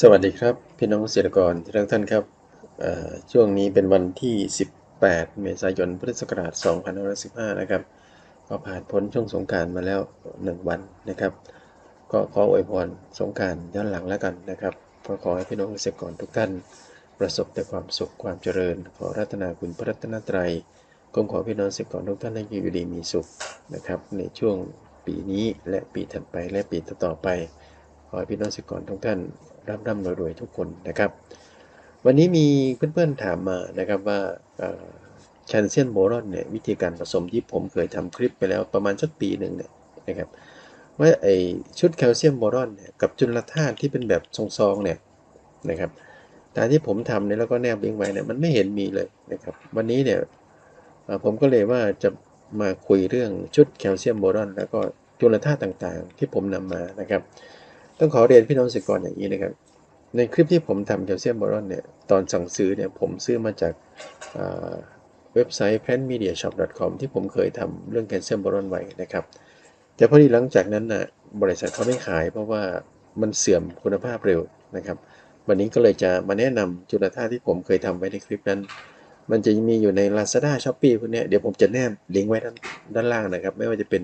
สวัสดีครับ พี่น้องเกษตรกรทุกท่านครับช่วงนี้เป็นวันที่ 18 เมษายน พุทธศักราช 2515 นะครับ ก็ผ่านพ้นช่วงสงการมาแล้ว 1 วันนะครับ ก็ขออวยพรสงการย้อนหลังแล้วกันนะครับก็ขอให้พี่น้องเกษตรกรทุกท่าน ประสบแต่ความสุขความเจริญ ขอรัตนาคุณพระรัตนตรัยก็ขอพี่น้องเกษตรกรทุกท่านให้อยู่ดีมีสุขนะครับ ในช่วงปีนี้และปีถัดไปและปีต่อๆไป ขอให้พี่น้องเกษตรกรทุกท่าน ร่ำร่ำรวยๆทุกคนนะครับ วันนี้มีเพื่อนๆถามมานะครับว่าแคลเซียมโบรอนเนี่ยวิธีการผสมที่ผมเคยทำคลิปไปแล้วประมาณสักปีหนึ่งเนี่ยนะครับว่าไอชุดแคลเซียมโบรอนเนี่ยกับจุลธาตุที่เป็นแบบซองๆเนี่ยนะครับตามที่ผมทำเนี่ยแล้วก็แนบลิงก์ไว้เนี่ยมันไม่เห็นมีเลยนะครับวันนี้เนี่ยผมก็เลยว่าจะมาคุยเรื่องชุดแคลเซียมโบรอน แล้วก็จุลธาตุต่างๆ ที่ผมนำมานะครับ ต้องขอเรียนพี่น้องสิกรอย่างนี้นะครับ ในคลิปที่ผมทำแคลเซียมบอรอนเนี่ย ตอนสั่งซื้อเนี่ย ผมซื้อมาจากเว็บไซต์ plantmediashop.com ที่ผมเคยทำเรื่องแคลเซียมบอรอนไว้นะครับ แต่พอดีหลังจากนั้นนะบริษัทเขาไม่ขายเพราะว่ามันเสื่อมคุณภาพเร็วนะครับ วันนี้ก็เลยจะมาแนะนำจุลธาตุที่ผมเคยทำไว้ในคลิปนั้น มันจะมีอยู่ใน Lazada Shopee พวกนี้เดี๋ยวผมจะแนบลิงก์ไว้ด้านด้านล่างนะครับ ไม่ว่าจะเป็น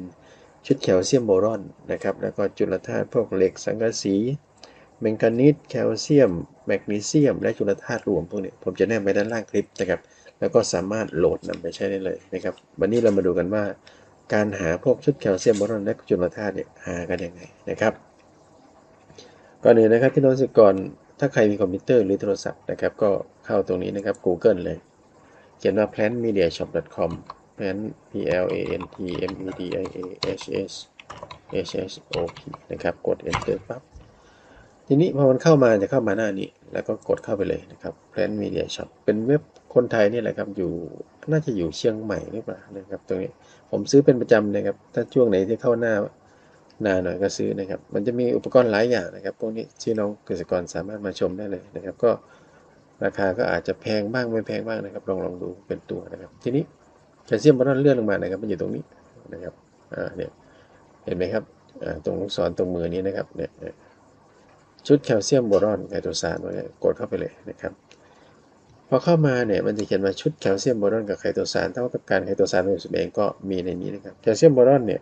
ชุดแคลเซียมโบรอนนะครับ แล้วก็จุลธาตุพวกเหล็กสังกะสีแมงกานีสแคลเซียม แมกนีเซียม และจุลธาตุรวมพวกนี้ผมจะแนบไว้ด้านล่างคลิปนะครับ แล้วก็สามารถโหลดนำไปใช้ได้เลยนะครับ วันนี้เรามาดูกันว่า การหาพวกชุดแคลเซียมโบรอนและจุลธาตุเนี่ยหากันยังไงนะครับ ก่อนอื่นนะครับที่น้องสิกรถ้าใครมีคอมพิวเตอร์หรือโทรศัพท์นะครับ ก็เข้าตรงนี้นะครับ Google เลย เขียนว่า plantmediashop.com plant p l a n t m e d i a h s h s o p นะครับ กด enter ปั๊บ ทีนี้พอมันเข้ามาจะเข้ามาหน้านี้ แล้วก็กดเข้าไปเลยนะครับ Plan Media Shop เป็นเว็บคนไทยนี่แหละครับ อยู่น่าจะอยู่เชียงใหม่หรือเปล่านะครับ ตรงนี้ผมซื้อเป็นประจำนะครับ ถ้าช่วงไหนที่เข้าหน้าหนาหน่อยก็ซื้อนะครับ มันจะมีอุปกรณ์หลายอย่างนะครับ พวกนี้ที่น้องเกษตรกรสามารถมาชมได้เลยนะครับ ก็ราคาก็อาจจะแพงบ้างไม่แพงบ้างนะครับ ลองลองดูเป็นตัวนะครับ ทีนี้ ลเซียมบอรอนเลื่อนลงมานะครับมันอยู่ตรงนี้นะครับอ่าเนี่ยเห็นไหมครับอ่าตรงลูกศรตรงมือนี้นะครับเนี่ยชุดแคลเซียมบรอนไคโตซานไว้กดเข้าไปเลยนะครับพอเข้ามาเนี่ยมันจะเขียนว่าชุดแคลเซียมบรอนกับไคโตซานถ้าว่าต้องการไคโตซานผสมเองก็มีในนี้นะครับแคลเซียมบรอนเนี่ย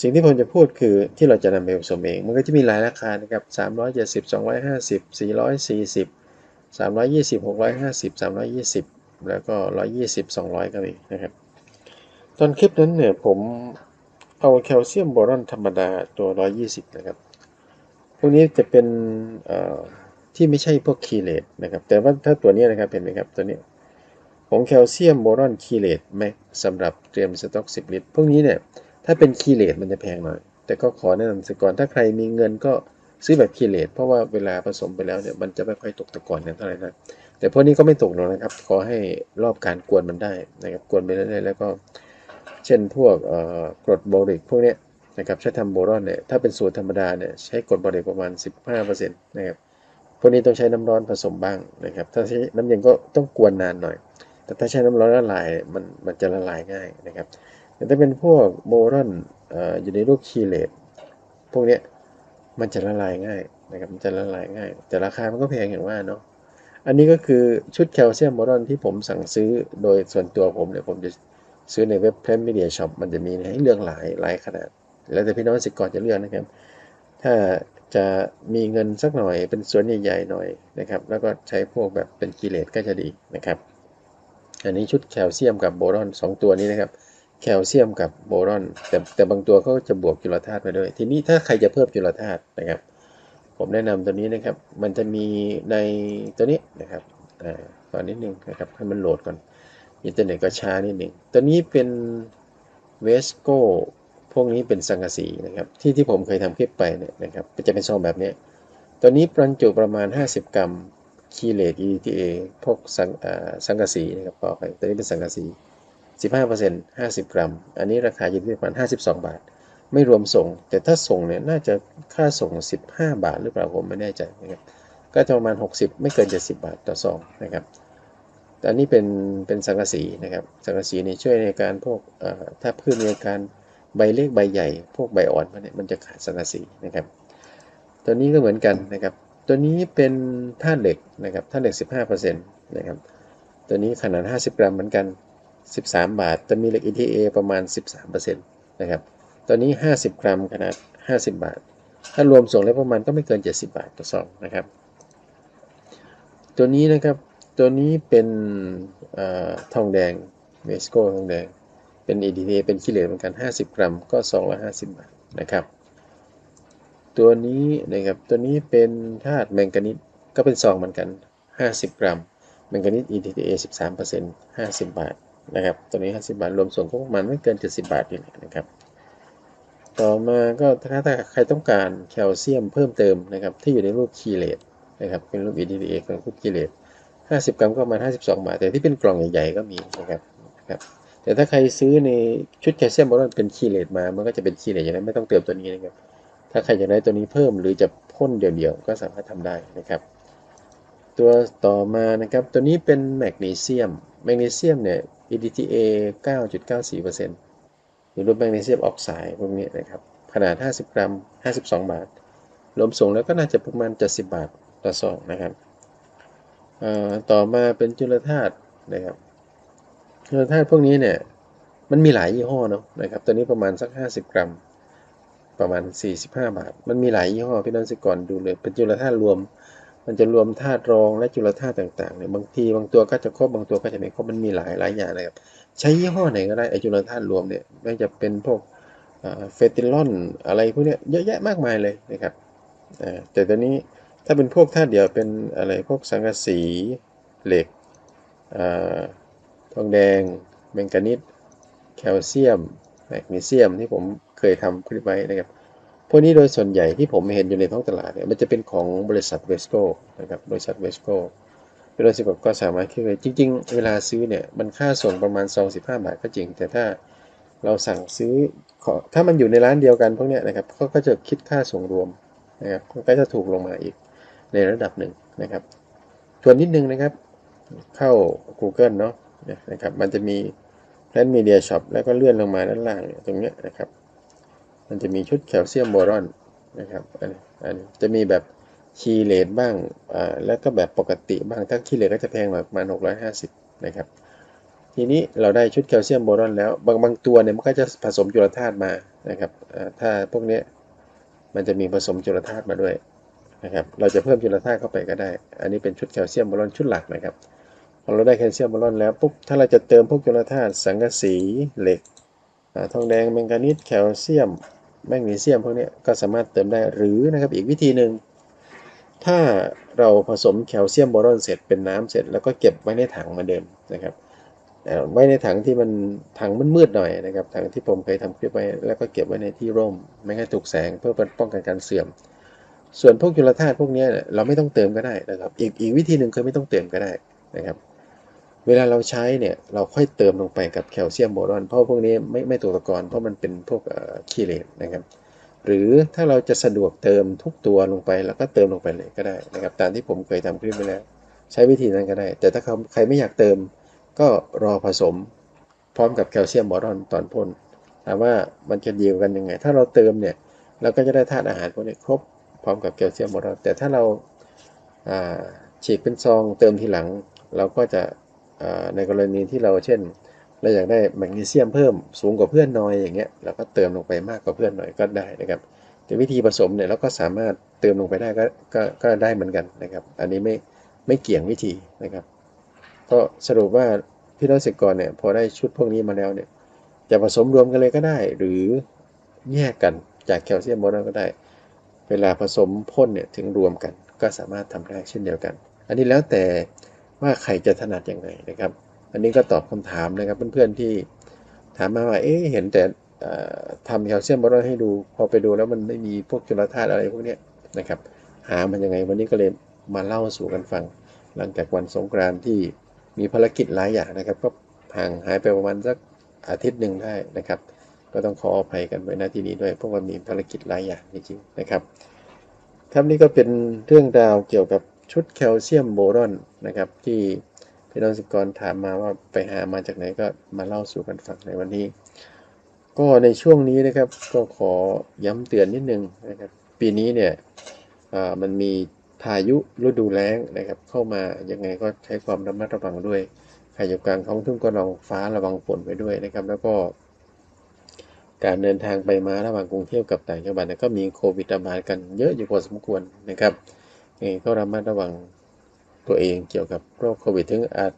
สิ่งที่ผมจะพูดคือที่เราจะนำไปผสมเอง มันก็จะมีหลายราคานะครับ370 250 440 320 650 320 แล้วก็ 120 200ก็มีนะครับ ตอนคลิปนั้นเนี่ยผมเอาแคลเซียมโบรอนธรรมดาตัว 120 นะครับ พวกนี้จะเป็นที่ไม่ใช่พวกคีเลตนะครับ แต่ว่าถ้าตัวนี้นะครับเห็นไหมครับตัวนี้ของแคลเซียมโบรอนคีเลตแม็กสำหรับเตรียมสต็อก 10 ลิตร พวกนี้เนี่ยถ้าเป็นคีเลตมันจะแพงหน่อย แต่ก็ขอแนะนำสก่อนถ้าใครมีเงินก็ซื้อแบบคีเลตเพราะว่าเวลาผสมไปแล้วเนี่ยมันจะไม่ค่อยตกตะกอนกันเท่าไหร่นะ แต่พวกนี้ก็ไม่ตกหรอกนะครับ ขอให้รอบการกวนมันได้นะครับกวนไปเรื่อยๆแล้วก็ เช่นพวกกรดโบริกพวกนี้นะครับใช้ทำโบรอนเนี่ยถ้าเป็นสูตรธรรมดาเนี่ยใช้กรดโบริกประมาณ 15%นะครับพวกนี้ต้องใช้น้ำร้อนผสมบ้างนะครับ ถ้าใช้น้ำเย็นก็ต้องกวนนานหน่อย แต่ถ้าใช้น้ำร้อนละลายมันมันจะละลายง่ายนะครับ แต่ถ้าเป็นพวกโบรอนอยู่ในรูปคีเลตพวกนี้มันจะละลายง่ายนะครับมันจะละลายง่าย แต่ราคามันก็แพงอย่างว่าเนาะ อันนี้ก็คือชุดแคลเซียมโบรอนที่ผมสั่งซื้อโดยส่วนตัวผมเนี่ยผมจะซื้อในเว็บ p l a n Media Shop มันจะมีให้เลือกหลายหลายขนาด แล้วแต่พี่น้องสิกรจะเลือกนะครับ ถ้าจะมีเงินสักหน่อยเป็นส่วนใหญ่ๆหน่อยนะครับ แล้วก็ใช้พวกแบบเป็นกิเลสก็จะดีนะครับ อันนี้ชุดแคลเซียมกับโบรอน 2 ตัวนี้นะครับ แคลเซียมกับโบรอน แต่แต่บางตัวเขาจะบวกจุลธาตุไปด้วย ทีนี้ถ้าใครจะเพิ่มจุลธาตุนะครับ ผมแนะนำตัวนี้นะครับ มันจะมีในตัวนี้นะครับอ่าก่อนนิดนึงนะครับให้มันโหลดก่อนอินเทอร์เน็ตก็ช้านิดหนึ่งตัวนี้เป็นเวสโก้พวกนี้เป็นสังกะสีนะครับ ที่ที่ผมเคยทำคลิปไปเนี่ยนะครับจะเป็นซองแบบนี้ ตัวนี้บรรจุประมาณ 50 กรัมคีเลต EDTA พวกสังสังกะสีนะครับขอไปตัวนี้เป็นสังกะสี 15% 50 กรัม อันนี้ราคาอยู่ที่ประมาณ 52 บาท ไม่รวมส่ง แต่ถ้าส่งเนี่ยน่าจะค่าส่ง 15 บาทหรือเปล่าผมไม่แน่ใจนะครับก็จะประมาณ 60 ไม่เกิน 70 บาทต่อซองนะครับต่อันนี้เป็นเป็นสังกะสีนะครับสังกะสีนี่ช่วยในการพวกถ้าพืชมีอาการใบเล็กใบใหญ่ พวกใบอ่อนมันเนี่ยมันจะขาดสังกะสีนะครับ ตัวนี้ก็เหมือนกันนะครับตตัวนี้เป็นธาตุเหล็กนะครับธาตุเหล็ก 15%นะครับตัวนี้ขนาด 50 กรัมเหมือนกัน 13 บาท จะมีเหล็ก ETA ประมาณ 13%นะครับ ตัวนี้ 50 กรัมขนาด 50 บาท ถ้ารวมส่งแล้วประมาณก็ไม่เกิน 70 บาทต่อซองนะครับ ตัวนี้นะครับ ตัวนี้เป็นอทองแดงเมสโกทองแดง เป็น EDTA เป็นขี้เหร่เหมือนกัน 50 กรัม ก็250 บาทนะครับ ตัวนี้นะครับ ตัวนี้เป็นธาตุแมงกานีสก็เป็นซองเหมือนกัน 50 กรัมแมงกานีส EDTA 13% 50 บาทนะครับ ตัวนี้ 50 บาท รวมส่งก็ประมาณไม่เกิน 70 บาทนี่แหละนะครับ ต่อมาก็ถ้าถ้าใครต้องการแคลเซียมเพิ่มเติมนะครับที่อยู่ในรูปคีเลตนะครับเป็นรูป EDTA ของรูปคีเลต50 กรัมก็ประมาณ52 บาท แต่ที่เป็นกล่องใหญ่ๆก็มีนะครับครับแต่ถ้าใครซื้อในชุดแคลเซียมบอลเป็นคีเลตมา มันก็จะเป็นคีเลตอย่างนั้นไม่ต้องเติมตัวนี้นะครับ ถ้าใครอยากได้ตัวนี้เพิ่มหรือจะพ่นเดี่ยวๆ ก็สามารถทำได้นะครับ ตัวต่อมานะครับตัวนี้เป็นแมกนีเซียม แมกนีเซียมเนี่ย EDTA 9.94% หรือรูปแมกนีเซียมออกไซด์พวกนี้นะครับ ขนาด 50 กรัม 52 บาท รวมส่งแล้วก็น่าจะประมาณ 70 บาทต่อซองนะครับต่อมาเป็นจุลธาตุนะครับ จุลธาตุพวกนี้เนี่ยมันมีหลายยี่ห้อเนาะนะครับตัวนี้ประมาณสัก 50 กรัม ประมาณ 45 บาท มันมีหลายยี่ห้อพี่น้องสิก่อนดูเลยเป็นจุลธาตุรวม มันจะรวมธาตุรองและจุลธาตุต่างๆเนี่ยบางทีบางตัวก็จะครบบางตัวก็จะไม่ครบมันมีหลายหลายอย่างเลยครับใช้ยี่ห้อไหนก็ได้ไอจุลธาตุรวมเนี่ยไม่จะเป็นพวกเฟติลอนอะไรพวกเนี้ยเยอะแยะมากมายเลยนะครับแต่ตัวนี้ถ้าเป็นพวกธาตุเดียวเป็นอะไรพวกสังกะสีเหล็กทองแดงแมงกานีสแคลเซียมแมกนีเซียมที่ผมเคยทำคลิปไว้นะครับ พวกนี้โดยส่วนใหญ่ที่ผมเห็นอยู่ในท้องตลาดเนี่ยมันจะเป็นของบริษัทเวสโก้นะครับบริษัทเวสโก้เป็นบริษัทก็สามารถคิดเลยจริง ๆ เวลาซื้อเนี่ยมันค่าส่งประมาณ2 15บาทก็จริง แต่ถ้าเราสั่งซื้อถ้ามันอยู่ในร้านเดียวกันพวกเนี้ยนะครับเขาก็จะคิดค่าส่งรวมนะครับก็จะถูกลงมาอีกในระดับหนึ่งนะครับทวนนิดนึงนะครับ เข้า Google เนาะนะครับมันจะมีแพลนมีเดียช็อปแล้วก็เลื่อนลงมาด้านล่างตรงเนี้ยนะครับ มันจะมีชุดแคลเซียมโบรอนนะครับอันนี้จะมีแบบคีเลตบ้างอ่าแล้วก็แบบปกติบ้างถ้าคีเลตก็จะแพงประมาณ650นะครับทีนี้เราได้ชุดแคลเซียมโบรอนแล้วบางบางตัวเนี่ยมันก็จะผสมจุลธาตุมานะครับถ้าพวกนี้มันจะมีผสมจุลธาตุมาด้วยนะครับเราจะเพิ่มจุลธาตุเข้าไปก็ได้ อันนี้เป็นชุดแคลเซียมโบรอนชุดหลักนะครับพอเราได้แคลเซียมโบรอนแล้วปุ๊บถ้าเราจะเติมพวกจุลธาตุสังกะสีเหล็กทองแดงแมงกานีสแคลเซียม แมกนีเซียมพวกนี้ก็สามารถเติมได้หรือนะครับอีกวิธีหนึ่งถ้าเราผสมแคลเซียมโบรอนเสร็จเป็นน้ำเสร็จ แล้วก็เก็บไว้ในถังเหมือนเดิมนะครับไว้ในถังที่มันถังมืดๆหน่อยนะครับถังที่ผมเคยทำคลิปไว้แล้วก็เก็บไว้ในที่ร่ม ไม่ให้ถูกแสงเพื่อป้องกันการเสื่อม ส่วนพวกจุลธาตุพวกนี้เราไม่ต้องเติมก็ได้นะครับ อีกอีกวิธีหนึ่งคือไม่ต้องเติมก็ได้นะครับ เวลาเราใช้เนี่ยเราค่อยเติมลงไปกับแคลเซียมโบรอน เพราะพวกนี้ไม่ไม่ตกตะกอนเพราะมันเป็นพวกคีเลตนะครับ หรือถ้าเราจะสะดวกเติมทุกตัวลงไปแล้วก็เติมลงไปเลยก็ได้นะครับ ตามที่ผมเคยทำคลิปไปแล้ว ใช้วิธีนั้นก็ได้ แต่ถ้าใครไม่อยากเติมก็รอผสมพร้อมกับแคลเซียมบอรอนตอนพ่นถามว่ามันจะดีกันยังไง ถ้าเราเติมเนี่ยเราก็จะได้ธาตุอาหารพวกนี้ครบพร้อมกับแคลเซียมบอรอนแต่ถ้าเราฉีกเป็นซองเติมทีหลัง เราก็จะ ในกรณีที่เราเช่นเราอยากได้แมกนีเซียมเพิ่มสูงกว่าเพื่อนน้อยอย่างเงี้ยเราก็เติมลงไปมากกว่าเพื่อนหน่อยก็ได้นะครับแต่วิธีผสมเนี่ยเราก็สามารถเติมลงไปได้ก็ก็ก็ได้เหมือนกันนะครับ อันนี้ไม่ไม่เกี่ยงวิธีนะครับก็สรุปว่าพี่น้องเกษตรกรเนี่ยพอได้ชุดพวกนี้มาแล้วเนี่ยจะผสมรวมกันเลยก็ได้ หรือแยกกันจากแคลเซียมโบรอนก็ได้ เวลาผสมพ่นเนี่ยถึงรวมกันก็สามารถทำได้เช่นเดียวกัน อันนี้แล้วแต่ ว่าใครจะถนัดยังไงนะครับ อันนี้ก็ตอบคำถามนะครับเพื่อนๆที่ถามมาว่าเอ๊เห็นแต่ทำแคลเซียมโบรอนให้ดู พอไปดูแล้วมันไม่มีพวกจุลธาตุอะไรพวกนี้นะครับ หามันยังไงวันนี้ก็เลยมาเล่าสู่กันฟัง หลังจากวันสงกรานต์ที่มีภารกิจหลายอย่างนะครับ ก็ห่างหายไปประมาณสักอาทิตย์หนึ่งได้นะครับ ก็ต้องขออภัยกันไว้หน้าที่นี้ด้วย เพราะว่ามีภารกิจหลายอย่างจริงๆนะครับครับนี่ก็เป็นเรื่องราวเกี่ยวกับ ชุดแคลเซียมโบรอนนะครับ ที่พี่น้องสิกรถามมาว่าไปหามาจากไหนก็มาเล่าสู่กันฟังในวันนี้ ก็ในช่วงนี้นะครับก็ขอย้ำเตือนนิดนึงนะครับปีนี้เนี่ยมันมีพายุฤดูแล้งนะครับ เข้ามายังไงก็ใช้ความระมัดระวังด้วยใครอยู่กลางท้องทุ่งก็ลองฟ้าระวังฝนไปด้วยนะครับ แล้วก็การเดินทางไปมาระหว่างกรุงเทพกับต่างจังหวัดก็มีโควิดระบาดกันเยอะอยู่พอสมควรนะครับ ยังก็ระมัดระวังตัวเองเกี่ยวกับโรคโควิดถึงอาจ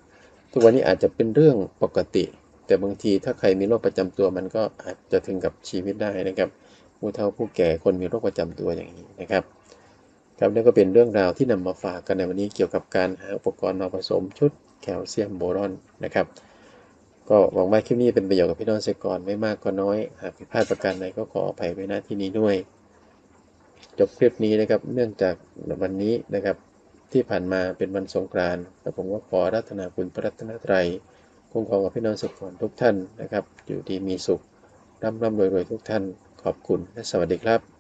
ทุกวันนี้อาจจะเป็นเรื่องปกติ แต่บางทีถ้าใครมีโรคประจำตัวมันก็อาจจะถึงกับชีวิตได้นะครับผู้เฒ่าผู้แก่คนมีโรคประจำตัวอย่างนี้นะครับครับนี่ก็เป็นเรื่องราวที่นำมาฝากกันในวันนี้เกี่ยวกับการหาอุปกรณ์มาผสมชุดแคลเซียมโบรอนนะครับ ก็หวังว่าคลิปนี้เป็นประโยชน์กับพี่น้องเกษตรกรไม่มากก็น้อย หากผิดพลาดประการใดก็ขออภัยไว้ณที่นี้ด้วย จบคลิปนี้นะครับ เนื่องจากวันนี้นะครับ ที่ผ่านมาเป็นวันสงกรานต์และผมก็ขอรัตนาคุณพระรัตนตรัยคุ้มครองกับพี่น้องสุขผลทุกท่านนะครับ อยู่ดีมีสุขร่ำร่ำรวยรวยทุกท่าน ขอบคุณและสวัสดีครับ